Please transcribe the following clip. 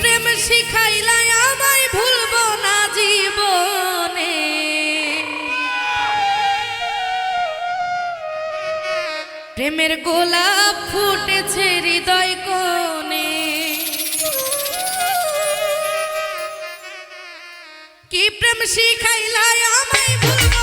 প্রেম শিখাইলাই আমায় ভুলব না জীবনে। প্রেমের গোলাপ ফুটেছে হৃদয় কোণে। কি প্রেম শিখাইলাই আমায় ভুলব